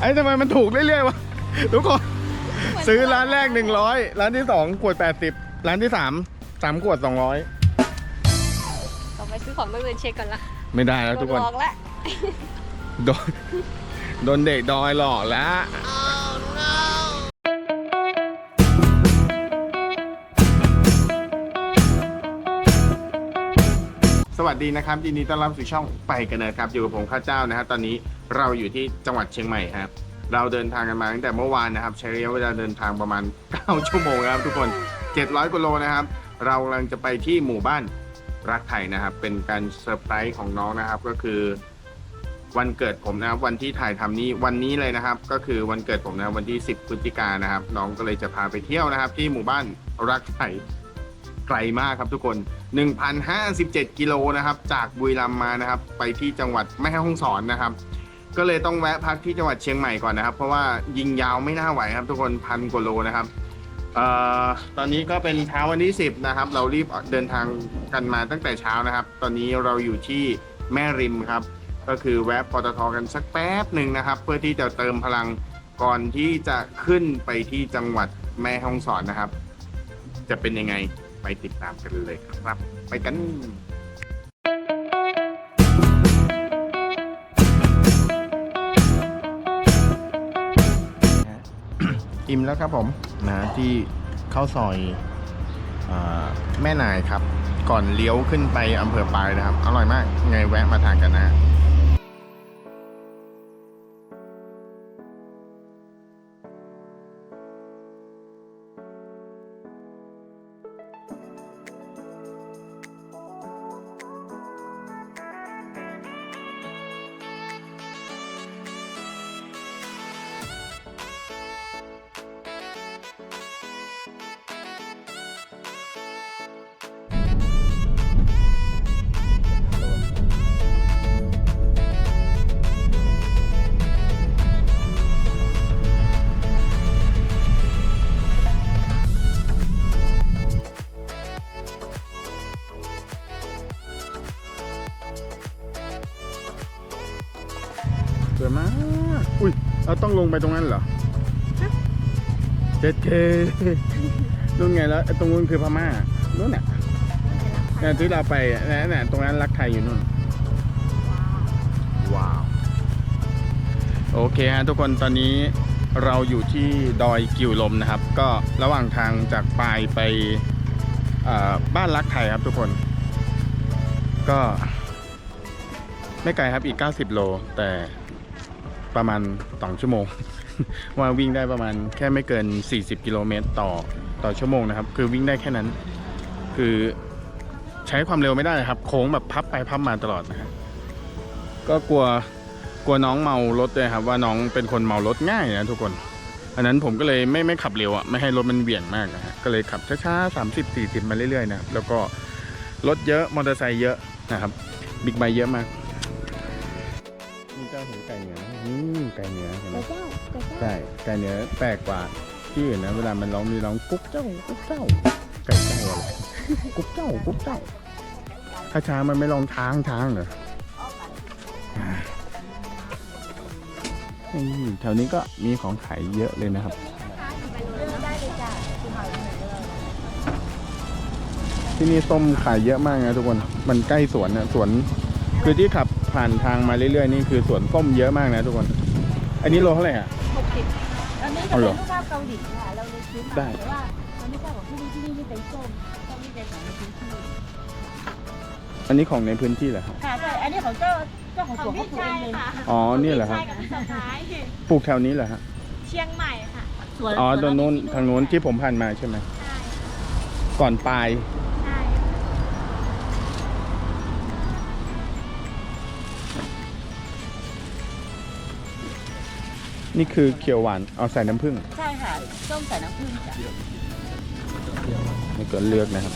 ไอ้ทำไมมันถูกเรื่อยๆวะทุกคนซื้อร้านแรก 100 ร้านที่ 2 ขวด 80 ร้านที่ 3 3 ขวด 200 ต่อไปซื้อของต้องเดินเช็คก่อนละไม่ได้แล้วทุกคน โดหลอกละ โดนโดนเด็กดอยหลอกแล้วส วัสดีนะครับยินดีต้อนรับสู่ช่องไปกันนะครับอยู่กับผมข้าเจ้านะครับตอนนี้เราอยู่ที่จังหวัดเชียงใหม่ครับเราเดินทางกันมาตั้งแต่เมื่อวานนะครับ ใช้ระยะเวลาเดินทางประมาณ 9 ชั่วโมงนะครับทุกคน 700กิโลนะครับ เรากำลังจะไปที่หมู่บ้านรักไทยนะครับ เป็นการเซอร์ไพรส์ของน้องนะครับก็คือ วันเกิดผมนะครับวันที่ถ่ายทำนี้วันนี้เลยนะครับ ก็คือวันเกิดผมนะวันที่ 10พฤศจิกายนนะครับ น้องก็เลยจะพาไปเที่ยวนะครับ ที่หมู่บ้านรักไทย ไกลมากครับทุกคน 1,057 กิโลนะครับ จากบุรีรัมย์มานะครับ ไปที่จังหวัดแม่ฮ่องสอนนะครับ ก็เลยต้องแวะพักที่จังหวัดเชียงใหม่ก่อนนะครับ เพราะว่ายิงยาวไม่น่าไหวครับ ทุกคนพันกว่าโลนะครับเอ่อตอนนี้ก็เป็นเช้าวันที่ 10 นะครับ เรารีบเดินทางกันมาตั้งแต่เช้านะครับ ตอนนี้เราอยู่ที่แม่ริมครับ ก็คือแวะปตทกันสักแป๊บหนึ่งนะครับ เพื่อที่จะเติมพลังก่อนที่จะขึ้นไปที่จังหวัดแม่ฮ่องสอนนะครับ จะเป็นยังไง ไปติดตามกันเลยครับ ไปกันอิ่มแล้วครับผมนะที่เข้าซอยอแม่นายครับ ก่อนเลี้ยวขึ้นไปอำเภอปลายนะครับ อร่อยมากไงแวะมาทานกันนะ มาก อุ้ยเราต้องลงไปตรงนั้นเหรอเจ็ดเคนู่นไงแล้วไอ้ตรงนู้นคือพม่านู่นน่ะเนี่ยที่เราไปอะนั่นน่ะตรงนั้นรักไทยอยู่นู่น ว้าว โอเคฮะทุกคนตอนนี้เราอยู่ที่ดอยกิวลมนะครับ ก็ระหว่างทางจากปลายไปเอ่อบ้านรักไทยครับทุกคน ก็ไม่ไกลครับอีก 90 โล แต่ ประมาณ 2 ชั่วโมง ว่าวิ่งได้ประมาณแค่ไม่เกิน 40 กิโลเมตรต่อต่อชั่วโมงนะครับ คือวิ่งได้แค่นั้น คือใช้ความเร็วไม่ได้ครับ โค้งแบบพับไปพับมาตลอดนะฮะก็กลัวกลัวน้องเมารถด้วยครับ ว่าน้องเป็นคนเมารถง่ายนะทุกคนอันนั้นผมก็เลยไม่ไม่ขับเร็วอะไม่ให้รถมันเบี่ยงมากนะฮะก็เลยขับช้าๆสามสิบสี่สิบมาเรื่อยๆนะครับแล้วก็รถเยอะมอเตอร์ไซค์เยอะนะครับบิ๊กไบค์เยอะมากนี่เจ้าเห็นไก่เหนือ อืมไก่เหนือเห็นไหมไก่เจ้าไก่เจ้าใช่ไก่เหนือแปลกกว่าที่อื่นนะเวลามันร้องมีร้องกุ๊กเจ้ากุ๊กเจ้าไก่เจ้าอะไรกุ๊กเจ้ากุ๊กเจ้าถ้าช้างมันไม่ร้องช้างช้างเหรออ่านี่แถวนี้ก็มีของขายเยอะเลยนะครับที่นี่ส้มขายเยอะมากนะทุกคน มันใกล้สวนนะสวน คือที่ขับ ผ่านทางมาเรื่อยๆนี่คือสวนส้มเยอะมากนะทุกคน อันนี้โลเท่าไหร่อะ หกสิบอันนี้จะเอาเป็นเหรลูอกค้าเกาหลีค่ะ เราเลยซื้อมาได้แต่ว่ามันไม่ใช่ของที่นี่ที่นี่นี่เป็นส้มส้มนี่เป็นของในพื้นที่อันนี้ของในพื้นที่เหรอครับค่ะใช่อันนี้ของเจ้าเจ้าของสวนเขาปลูกเองเลยอ๋อนี่เหรอครับ ใช่กับพี่สะพ้ายปลูกแถวนี้เหรอฮะ เชียงใหม่ค่ะสวนอ๋อสวตรงนู้นที่ทางนู้นที่ผมผ่านมาใช่ไหม ใช่ก่อนปลาย นี่คือเขียวหวานเอาใส่น้ำผึ้งใช่ค่ะส้มใส่น้ำผึ้งจ้ะนี่ก็เลือกนะครับ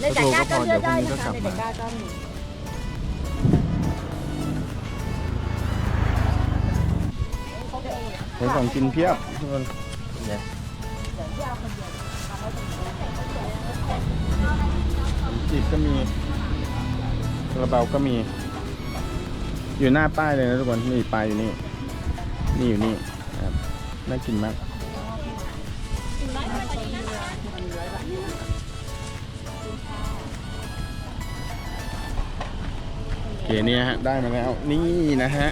ในตะกร้าก็เลือกได้เดี๋ยวพรุ่งนี้ก็นะคะกลับในมาตะกร้าก็มีใช้ของกินเพียบทุกคนจีบก็มีกระเบาก็มี อยู่หน้าป้ายเลยนะทุกคนนี่ป้ายอยู่นี่ นี่อยู่นี่นะครับน่ากินมากโอเคเนี่ยฮะได้มาแล้ว นี่นะฮะ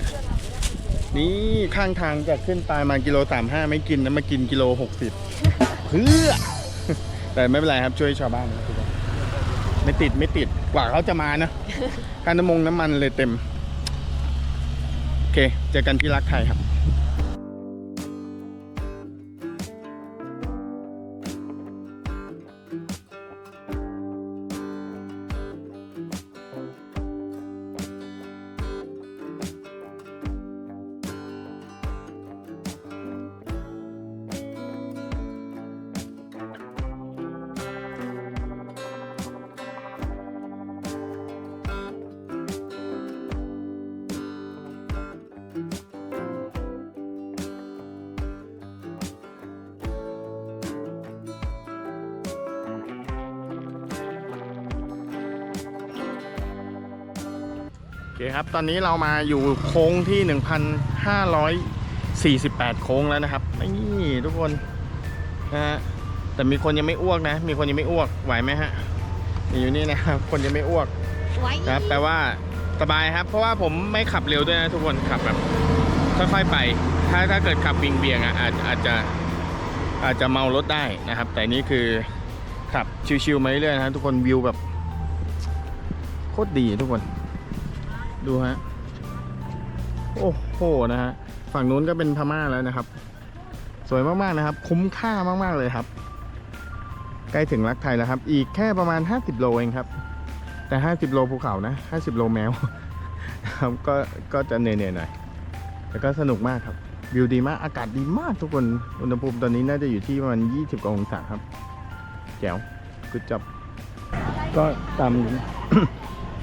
นี่ข้างทางจะขึ้นปลายมากิโลสามห้าไม่กินนะมากินกิโลหกสิบเพื่อ แต่ไม่เป็นไรครับช่วยชาวบ้านนะทุกคนไม่ติดไม่ติดกว่าเขาจะมานะการน้ำมงน้ำมันเลยเต็ม โอเค เจอกันที่รักไทยครับ คครับ ตอนนี้เรามาอยู่โค้งที่ 1,548 โค้งแล้วนะครับ นี่ทุกคนนะฮะ แต่มีคนยังไม่อ้วกนะ มีคนยังไม่อ้วก ไหวไหมฮะนี่อยู่นี่นะครับ คนยังไม่อ้วกไว้นะครับแปลว่าสบายครับ เพราะว่าผมไม่ขับเร็วด้วยนะทุกคน ขับแบบค่อยๆไป ถ้าถ้าเกิดขับวิงเบียงๆอะอาจอาจจะอาจจะเมารถได้นะครับ แต่นี่คือขับชิวๆมาเรื่อยๆนะครับทุกคนวิวแบบโคตรดีทุกคน ดูฮะ โอ้โหนะฮะ ฝั่งนู้นก็เป็นพม่าแล้วนะครับ สวยมากๆนะครับ คุ้มค่ามากๆเลยครับ ใกล้ถึงรักไทยแล้วครับ อีกแค่ประมาณ 50 โลเองครับ แต่ 50 โลภูเขานะ 50 โลแมวครับก็ก็จะเหนื่อยๆหน่อยแต่ก็สนุกมากครับ วิวดีมาก อากาศดีมากทุกคน อุณหภูมิตอนนี้น่าจะอยู่ที่ประมาณ 20 กว่าองศาครับ แจ๋วกุดจับ ก็ตาม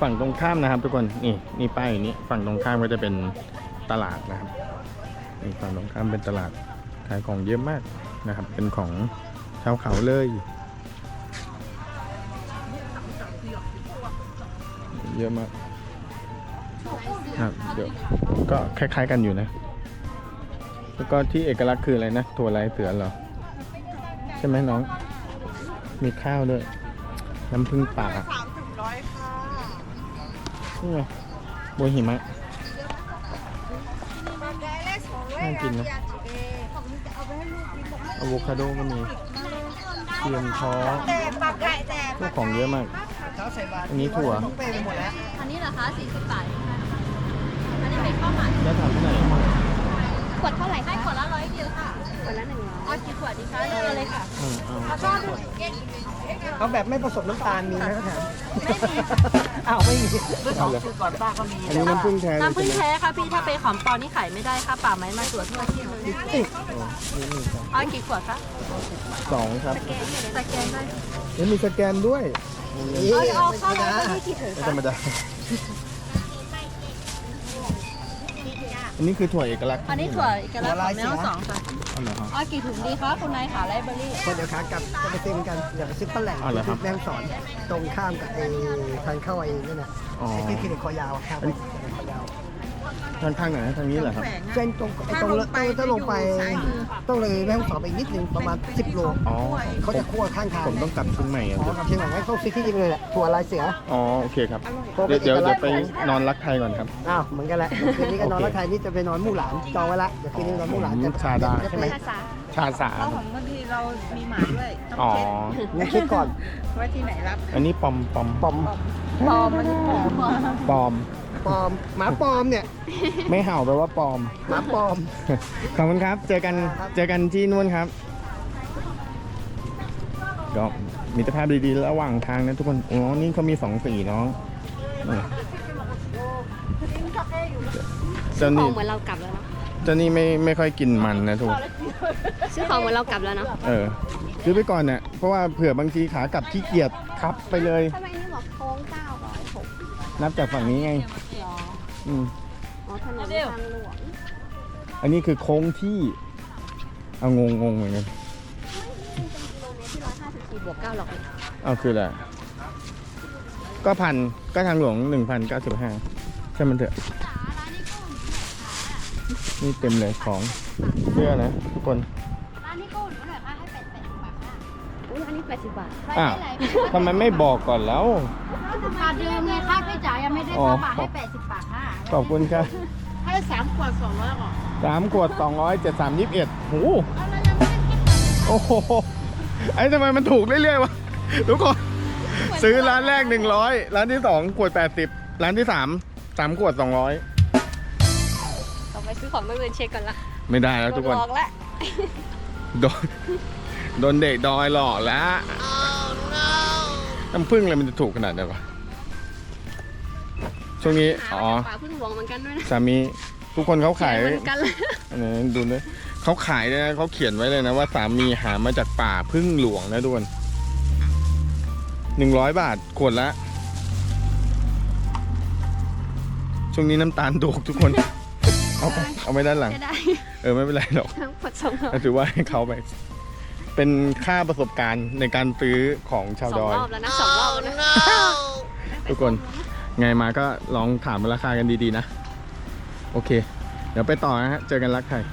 ฝั่งตรงข้ามนะครับ ทุกคนนี่นี่ป้ายอยู่นี้ฝั่งตรงข้ามก็จะเป็นตลาดนะครับนี่ฝั่งตรงข้ามเป็นตลาดขายของเยอะมากนะครับ เป็นของชาวเขาเลยเยอะมากครับเดี๋ยวก็คล้าย ๆกันอยู่นะ แล้วก็ที่เอกลักษณ์คืออะไรนะถั่วลายเสือเหรอ ใช่ไหมน้อง มีข้าวด้วย น้ำผึ้งป่า นี่ไงบัวหิมะน่ากินนะอะโวคาโดก็มีเทียมท้อพวกของเยอะมาก อันนี้ถั่ว อันนี้เหรอคะ40บาท อันนี้เป็นข้าวหมักแล้วถามที่ไหนขวดเท่าไหร่คะขวด ค่ะขวดละหนึ่งร้อยเอากี่ขวดดีคะเลือกเอาเลยค่ะอืมเอาแล้วก็เอาแบบไม่ผสมน้ำตาลมีไหมครับแถมไม่มีอ้าวไม่มีเอาเลยก่อนป้าก็มีอันนี้น้ำผึ้งแท้เลยน้ำผึ้งใช่ไหมแท้ค่ะพี่ถ้าเป็นของปลอมนี่ขายไม่ได้ค่ะป่าไม้มาตรวจทั่วที่เลยอ๋อนี่มีสองเอากี่ขวดคะสองครับสแกนได้เอ้ยมีสแกนด้วยนี่เอาเอาเข้าแล้วนี่กี่ถุงไม่ธรรมดาอันนี้คือถั่วเอกลักษณ์อันนี้ถั่วเอกลักษณ์ของแมวสองค่ะอ๋อ เหรอครับเอากี่ถุงดีคะคุณนายขาไลฟ์เบอรี่ คนเดี๋ยวขากลับจะไปซื้อเหมือนกันอย่าไปซื้อปลาแหล่งอ๋อเหรอครับแม่งสอนตรงข้ามกับไอ้ทางเข้าไอ้นั่นน่ะอ๋อ ไอ้ที่คลินิกคอยาวครับคลินิกคอยาว ทางข้างไหนทางนี้เหรอครับ เส้นตรงไอ้ตรงเลตรงถ้าลงไปต้องเลยแม่งสอนไปอีกนิดนึงประมาณ 10 โลอ๋อ เขาจะคั่วข้างทางผมต้องกลับเชียงใหม่อะอ๋อกับเชียงใหม่ให้เขาซื้อที่จริงเลยแหละถั่วลายเสืออ๋อโอเคครับเพราะเป็เดี๋ยนวเดี๋ยวเอกลัเดี๋กยวษณ์ไปของนอนรักไทยก่อนครับ อ้าวเหมือนกันแหละเดี๋ยวคืนนี้ก็นอนโอเครักไทยนี่จะไปนอนมู่หลานจองไว้ละเดี๋ยวคืนนี้นอนมู่หลานจะชาดาใช่ไหม ภาษาชาสาของบางทีเรามีหมาด้วยต้องอ๋อ เช็คงั้นคิดก่อนว่าที่ไหนรับอันนี้ปอมปอมปอมปลอมมันปลอมปอม ปอม หมาปอมเนี่ย ไม่เห่าแปลว่าปอม หมาปอม ขอบคุณครับ เจอกัน เจอกันที่นู่นครับ ก็มีตรภาพดีๆ ระหว่างทางนะทุกคน อ๋อ นี่เขามีสองสีน้องนี่เจ้าขอนี่งเหมือนเรากลับแล้วเนาะเจ้านี่ไม่ไม่ค่อยกินมันนะทุกคน ซื้อของเหมือนเรากลับแล้วเนาะ เออ ซื้อไปก่อนเนี่ยเพราะว่าเผื่อบางทีขากลับขี้เกียจครับไปเลย ทำไมนี่บอกโค้ง906นับจากฝั่งนี้ไงหรออืมอ๋อถนนทางหลวงอันนี้คือโค้งที่เอางงงงเหมือนกันกิโลเมตรที่154บวก9หรอกเอาคืออะไรก็พันก็ทางหลวงหนึ่งพันเก้าสิบห้าใช่มันเถอะนี่เต็มเลยของเสื้อนะทุกคนร้าน แปดสิบบาทอะทำไมไม่บอกก่อนแล้วบาทเดิมไงค่ะพี่จ๋ายังไม่ได้อ๋อ ค่าบาทให้แปดสิบบาทค่ะขอบคุณครับให้สามขวดสองร้อยก่อนสามขวดสองร้อยเจ็ดสามยี่สิบเอ็ดโหโอ้โหไอ้ทำไมมันถูกเรื่อยๆวะทุกคนซื้อร้านแรกหนึ่งร้อยร้านที่สองขวดแปดสิบร้านที่สามสามขวดสองร้อยต่อไปซื้อของไม่เงินเช็คก่อนละไม่ได้แล้วทุกคนโดหลอกแล้วโดน โดนเด็กดอยหลอกแล้วน้ำผึ้งอะไรมันจะถูกขนาดนี้นวะช่วงนี้หาอ๋อมาจากป่าพึ่งหลวงเหมือนกันด้วยนะสามีทุกคนเขาขายเหมือนกันเลยอันนี้ดูเลยเขาขายเลยนะเขาเขียนไว้เลยนะว่าสามีหามาจากป่าพึ่งหลวงนะทุกคนหนึ่งร้อยบาทขวดละ ช่วงนี้น้ำตาลถูกทุกคน เอาไปเอาไปด้านหลัง จะได้เออไม่เป็นไรหรอกทั้งหมดสองรอบก็ถือว่าให้เขาไป เป็นค่าประสบการณ์ในการซื้อของชาวสองดอย รอบแล้วนะสองรอบแล้วนะ ทุกคน ไงมาก็ลองถามราคากันดีๆนะ โอเค เดี๋ยวไปต่อนะฮะ เจอกันรักไทย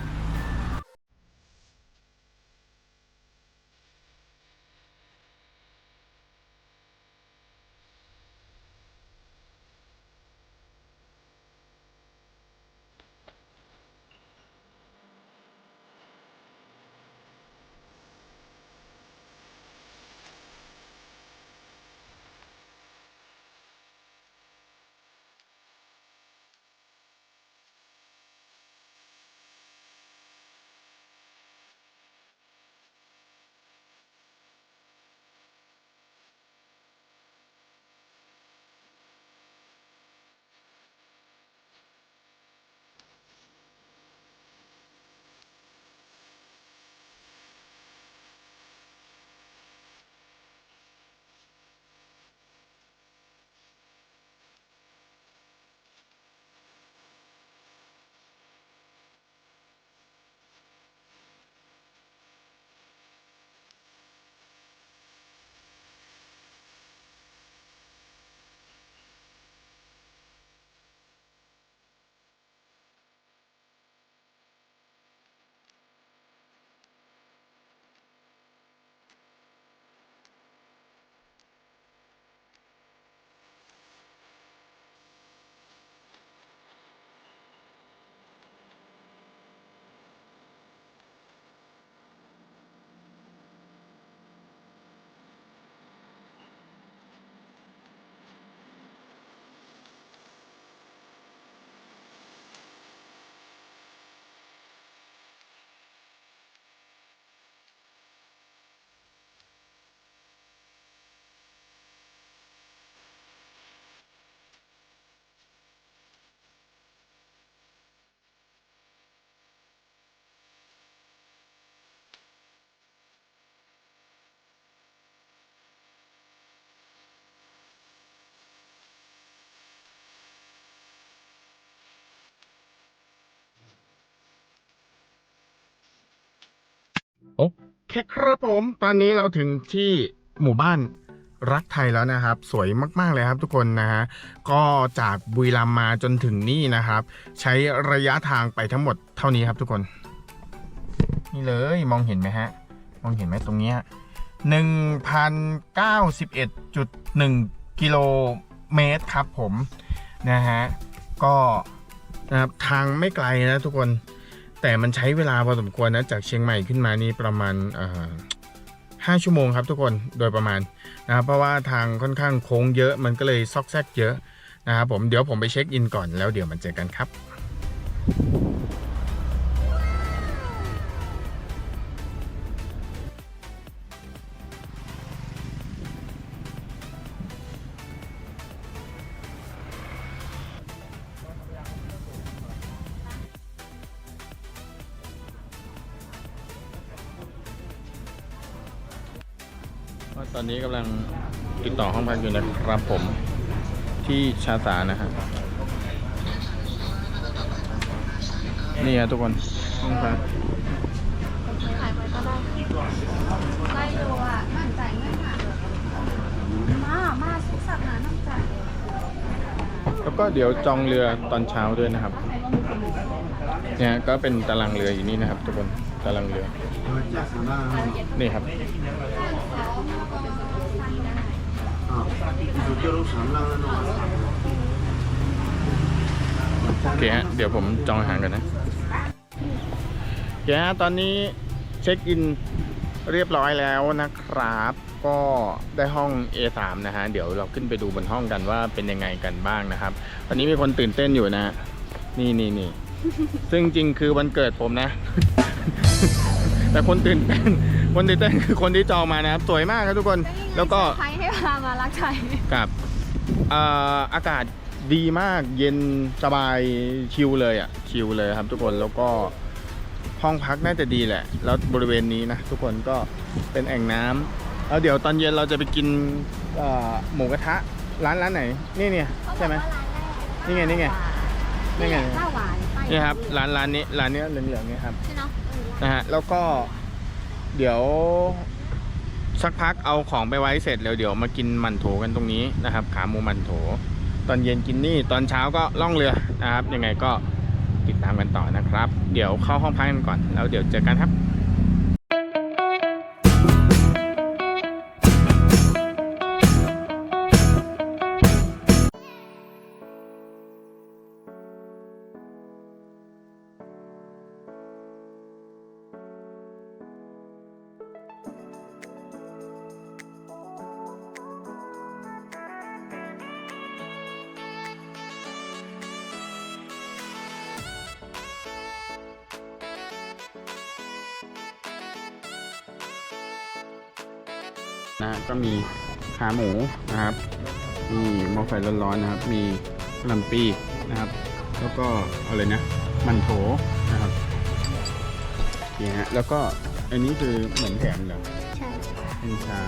โอเคครับผม ตอนนี้เราถึงที่หมู่บ้านรักไทยแล้วนะครับ สวยมาก ๆ เลยครับทุกคนนะฮะ ก็จากบุรีรัมย์มาจนถึงนี่นะครับ ใช้ระยะทางไปทั้งหมดเท่านี้ครับทุกคน นี่เลยมองเห็นไหมฮะ มองเห็นไหมตรงเนี้ย1,091.1กิโลเมตรครับผม นะฮะ ก็นะครับทางไม่ไกลนะทุกคน แต่มันใช้เวลาพอสมควรนะจากเชียงใหม่ขึ้นมานี่ประมาณห้าชั่วโมงครับทุกคนโดยประมาณนะครับเพราะว่าทางค่อนข้างโค้งเยอะมันก็เลยซอกแซกเยอะนะครับผมเดี๋ยวผมไปเช็คอินก่อนแล้วเดี๋ยวมันเจอกันครับ ว่าตอนนี้กำลังติดต่อห้องพักอยู่นะครับผมที่ชาสานะฮะนี่ฮะทุกคนห้องพักไล่ดูอะมั่นใจเงินค่ะมา มาสุขสันต์นะน้ำใจแล้วก็เดี๋ยวจองเรือตอนเช้าด้วยนะครับเนี่ยก็เป็นตารางเรืออยู่นี่นะครับ ทุกคนตารางเรือนี่ครับ โอเคฮะเดี๋ยวผมจองอาหารกันนะโอเคฮะตอนนี้เช็คอินเรียบร้อยแล้วนะครับ ก็ได้ห้อง A3 นะฮะ เดี๋ยวเราขึ้นไปดูบนห้องกันว่าเป็นยังไงกันบ้างนะครับ ตอนนี้มีคนตื่นเต้นอยู่นะ นี่นี่นี่ซึ่งจริงคือวันเกิดผมนะ แต่คนตื่นเต้น คนตื่นเต้นคือคนที่จองมานะครับ สวยมากครับทุกคน แล้วก็ใครให้พามารักไทยกับเอ่ออากาศดีมากเย็นสบายชิลเลยอะชิลเลยครับ ทุกคนแล้วก็ห้องพักน่าจะดีแหละ แล้วบริเวณนี้นะทุกคนก็เป็นแอ่งน้ำแล้วเดี๋ยวตอนเย็นเราจะไปกินเอ่อหมูกระทะร้านร้านไหน นี่เนี่ยใช่ไหมนี่ไงนี่ไงนี่ไงข้าวหวานไปนี่ครับร้านร้านนี้ร้านนี้เหลืองๆนี่ครับใช่เนาะเออนะฮะแล้วก็ เดี๋ยว สักพักเอาของไปไว้เสร็จแล้วเดี๋ยวมากินมันโถกันตรงนี้นะครับ ขาหมูมันโถ ตอนเย็นกินนี่ ตอนเช้าก็ล่องเรือนะครับ ยังไงก็ติดตามกันต่อนะครับ เดี๋ยวเข้าห้องพักกันก่อน แล้วเดี๋ยวเจอกันครับ นะก็มีขาหมูนะครับมีหม้อไฟร้อนๆนะครับ มีกะหล่ำปีนะครับ แล้วก็อะไรนะมันโถนะครับนี่ฮะแล้วก็อันนี้คือเหมือนแถมเหรอใช่เป็นชา